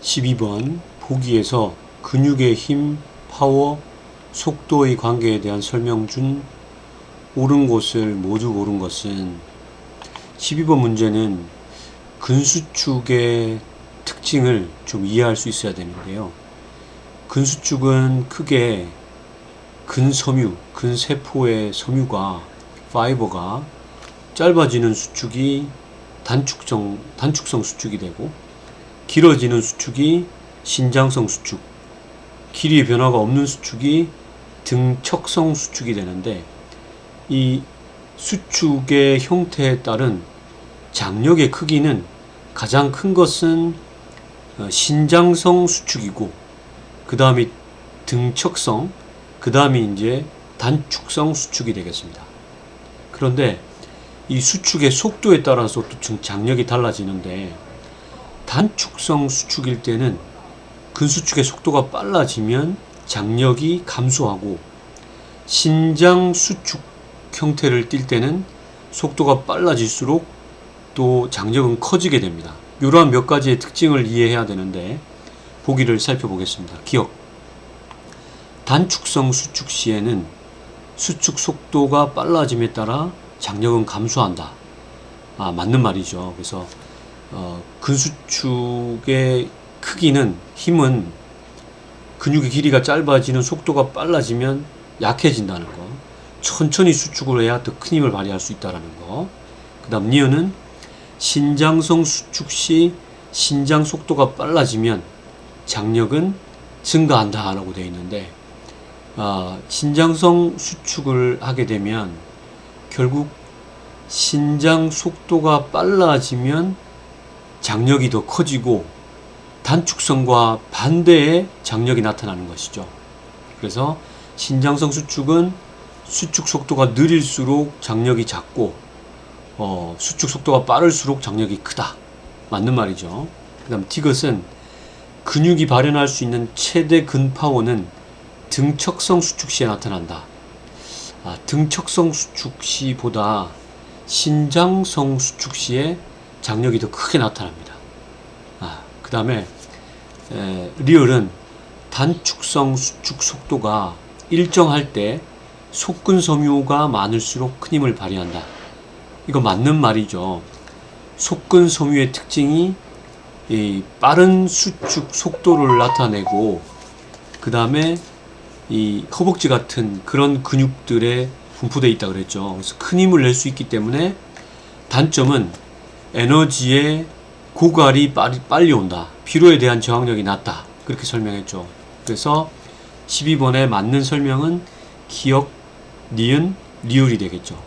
12번 보기에서 근육의 힘, 파워, 속도의 관계에 대한 설명 중 옳은 곳을 모두 고른 것은 12번 문제는 근수축의 특징을 좀 이해할 수 있어야 되는데요. 근수축은 크게 근섬유, 근세포의 섬유가 파이버가 짧아지는 수축이 단축성, 단축성 수축이 되고 길어지는 수축이 신장성 수축, 길이의 변화가 없는 수축이 등척성 수축이 되는데 이 수축의 형태에 따른 장력의 크기는 가장 큰 것은 어, 신장성 수축이고 그 다음이 등척성, 그 다음이 이제 단축성 수축이 되겠습니다. 그런데 이 수축의 속도에 따라서 또 중- 장력이 달라지는데 단축성 수축일 때는 근수축의 속도가 빨라지면 장력이 감소하고 신장 수축 형태를 띌 때는 속도가 빨라질수록 또 장력은 커지게 됩니다. 이러한 몇 가지의 특징을 이해해야 되는데 보기를 살펴보겠습니다. 기억. 단축성 수축 시에는 수축 속도가 빨라짐에 따라 장력은 감소한다. 아, 맞는 말이죠. 그래서 어, 근수축의 크기는 힘은 근육의 길이가 짧아지는 속도가 빨라지면 약해진다는 거. 천천히 수축을 해야 더 큰 힘을 발휘할 수 있다는 거. 그 다음 니은은 신장성 수축 시 신장 속도가 빨라지면 장력은 증가한다라고 되어 있는데 아, 신장성 수축을 하게 되면 결국 신장 속도가 빨라지면 장력이 더 커지고 단축성과 반대의 장력이 나타나는 것이죠. 그래서 신장성 수축은 수축 속도가 느릴수록 장력이 작고 어, 수축 속도가 빠를수록 장력이 크다. 맞는 말이죠. 그 다음 디귿은 근육이 발현할 수 있는 최대 근파워는 등척성 수축 시에 나타난다. 아, 등척성 수축 시보다 신장성 수축 시에 장력이 더 크게 나타납니다. 아, 그 다음에 리얼은 단축성 수축 속도가 일정할 때 속근 섬유가 많을수록 큰 힘을 발휘한다. 이거 맞는 말이죠. 속근 섬유의 특징이 이 빠른 수축 속도를 나타내고 그 다음에 이 허벅지 같은 그런 근육들에 분포되어 있다 그랬죠. 그래서 큰 힘을 낼 수 있기 때문에 단점은 에너지의 고갈이 빨리, 온다. 피로에 대한 저항력이 낮다. 그렇게 설명했죠. 그래서 12번에 맞는 설명은 기억, 니은, 리을이 되겠죠.